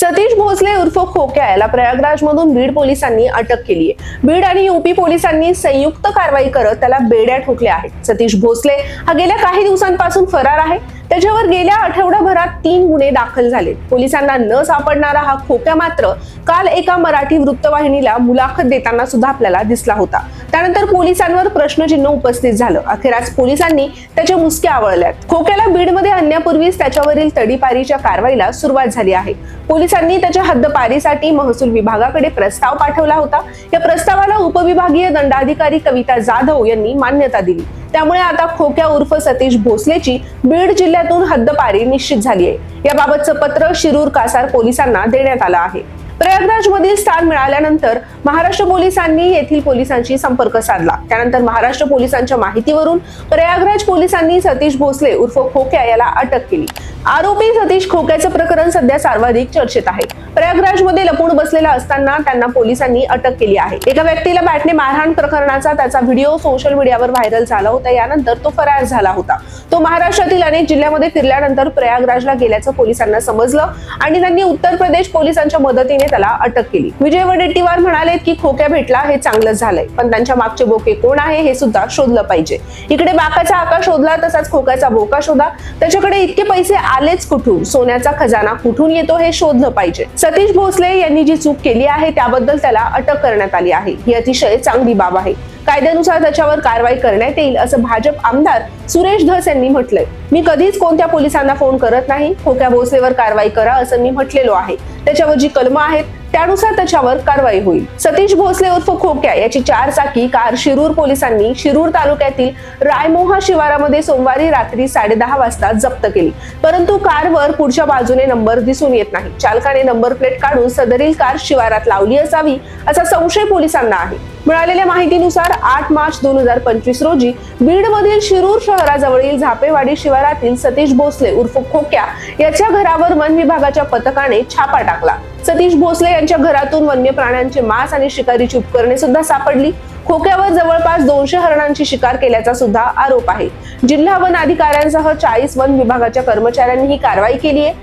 सतीश भोसले उर्फ खोक्या याला प्रयागराज मधून बीड पोलिसांनी अटक केली आहे. बीड आणि युपी पोलिसांनी संयुक्त कारवाई करत त्याला बेड्या ठोकल्या आहेत. सतीश भोसले हा गेल्या काही दिवसांपासून फरार आहे. त्याच्यावर गेल्या आठवडाभरात तीन गुन्हे दाखल झाले पोलिसांना न सापडणारा हा खोक्या मात्र काल एका मराठी वृत्तवाहिनीला मुलाखत देताना सुद्धा आपल्याला दिसला होता. त्यानंतर पोलिसांवर प्रश्नचिन्ह उपस्थित झालं. अखेर आज पोलिसांनी त्याच्या मुसक्या आवळल्यात. खोक्याला बीडमध्ये आणण्यापूर्वीच त्याच्यावरील तडीपारीच्या कारवाईला सुरुवात झाली आहे. पोलिसांनी त्याच्या हद्दपारीसाठी महसूल विभागाकडे प्रस्ताव पाठवला होता. या प्रस्तावाला उपविभागीय दंडाधिकारी कविता जाधव यांनी मान्यता दिली. त्यामुळे आता खोक्या उर्फ सतीश भोसलेची बीड जिल्ह्यातून हद्दपारी निश्चित झाली आहे. याबाबतचं पत्र शिरूर कासार पोलिसांना देण्यात आलं आहे. प्रयागराज मधील स्थान मिळाल्यानंतर महाराष्ट्र पोलिसांनी येथील पोलिसांशी संपर्क साधला. त्यानंतर महाराष्ट्र पोलिसांच्या माहितीवरून प्रयागराज पोलिसांनी सतीश भोसले उर्फ खोक्या याला अटक केली. आरोपी सतीश खोक्याचं प्रकरण सध्या सर्वाधिक चर्चेत आहे. प्रयागराजमध्ये लपून बसलेला असताना त्यांना पोलिसांनी अटक केली आहे. एका व्यक्तीला बॅटने मारहाण प्रकरणाचा त्याचा व्हिडिओ सोशल मीडियावर व्हायरल झाला होता. यानंतर तो फरार झाला होता. तो महाराष्ट्रातील अनेक जिल्ह्यामध्ये फिरल्यानंतर प्रयागराजला गेल्याचं पोलिसांना समजलं आणि त्यांनी उत्तर प्रदेश पोलिसांच्या मदतीने त्याला अटक केली. विजय वडेट्टीवार म्हणाले की खोक्या भेटला हे चांगलं झालंय. पण त्यांच्या मागचे बोके कोण आहे हे सुद्धा शोधलं पाहिजे. इकडे बाकाचा आकार शोधला तसाच खोक्याचा बोका शोधा. त्याच्याकडे इतके पैसे आलेच कुठून? सोन्याचा खजाना कुठून येतो हे शोधलं पाहिजे. सतीश भोसले यांनी जी चूक केली आहे त्याबद्दल त्याला अटक करण्यात आली आहे. ही अतिशय चांगली बाब आहे. कायद्यानुसार त्याच्यावर कारवाई करण्यात येईल असं भाजप आमदार सुरेश धस यांनी म्हटलंय. मी कधीच कोणत्या पोलिसांना फोन करत नाही. खोक्या भोसलेवर कारवाई करा असं मी म्हटलेलो आहे. त्याच्यावर जी कलमं आहेत त्यानुसार त्याच्यावर कारवाई होईल. सतीश भोसले उर्फ खोक्या याची चार चाकी कार शिरूर पोलिसांनी शिरूर तालुक्यातील रायमोहा शिवारामध्ये सोमवारी रात्री साडेदहा वाजता जप्त केली. परंतु कारवर पुढच्या बाजूने नंबर दिसून येत नाही. चालकाने नंबर प्लेट काढून सदरील कार शिवारात लावली असावी असा संशय पोलिसांना आहे. मिळालेल्या माहितीनुसार आठ मार्च दोन हजार पंचवीस रोजी बीडमधील शिरूर शहराजवळील झापेवाडी शिवारातील सतीश भोसले उर्फ खोक्या याच्या घरावर वन विभागाच्या पथकाने छापा टाकला. सतीश भोसले यांच्या घरातून वन्य प्राण्यांचे मांस आणि शिकारीची उपकरणे सुद्धा सापडली. खोक्यावर जवळपास दोनशे हरणांची शिकार केल्याचा सुद्धा आरोप आहे. जिल्हा वन अधिकाऱ्यांसह चाळीस वन विभागाच्या कर्मचाऱ्यांनी ही कारवाई केली आहे.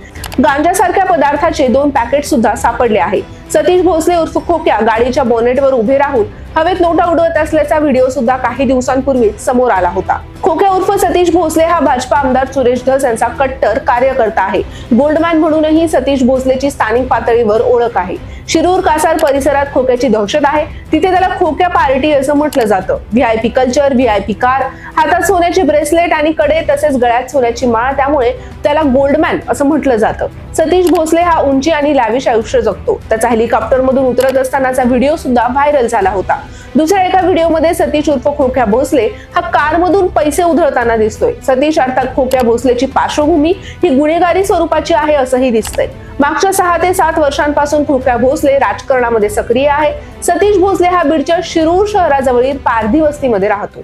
गांजासारख्या पदार्थाचे दोन पॅकेट सुद्धा सापडले आहे. सतीश भोसले उर्फ खोक्या गाडीच्या बोनेटवर उभे राहून हवेत नोटा उडवत असल्याचा व्हिडिओ सुद्धा काही दिवसांपूर्वी समोर आला होता. खोक्या उर्फ सतीश भोसले हा भाजपा आमदार सुरेश धस यांचा कट्टर कार्यकर्ता आहे. गोल्डमॅन म्हणूनही सतीश भोसलेची स्थानिक पातळीवर ओळख आहे. शिरूर कासार परिसरात खोक्याची दहशत आहे. तिथे त्याला खोक्या पार्टी असं म्हटलं जातं. व्हीआयपी कल्चर व्हीआयपी कार हातात सोन्याचे ब्रेसलेट आणि कडे तसेच गळ्यात सोन्याची माळ त्यामुळे त्याला गोल्डमॅन असं म्हटलं जातं. सतीश भोसले हा उंची आणि लॅविश आयुष्य जगतो. त्याचा हेलिकॉप्टर मधून उतरत असतानाचा व्हिडिओ सुद्धा व्हायरल झाला होता. दुसऱ्या एका व्हिडिओमध्ये सतीश उर्फ खोक्या भोसले हा कारमधून पैसे उधळताना दिसतोय. सतीश अर्थात खोक्या भोसलेची पार्श्वभूमी ही गुन्हेगारी स्वरूपाची आहे असंही दिसतंय. मागच्या सहा ते सात वर्षांपासून खोक्या भोसले राजकारणामध्ये सक्रिय आहे. सतीश भोसले हा बीडच्या शिरूर शहराजवळील पारधी वस्तीमध्ये राहतो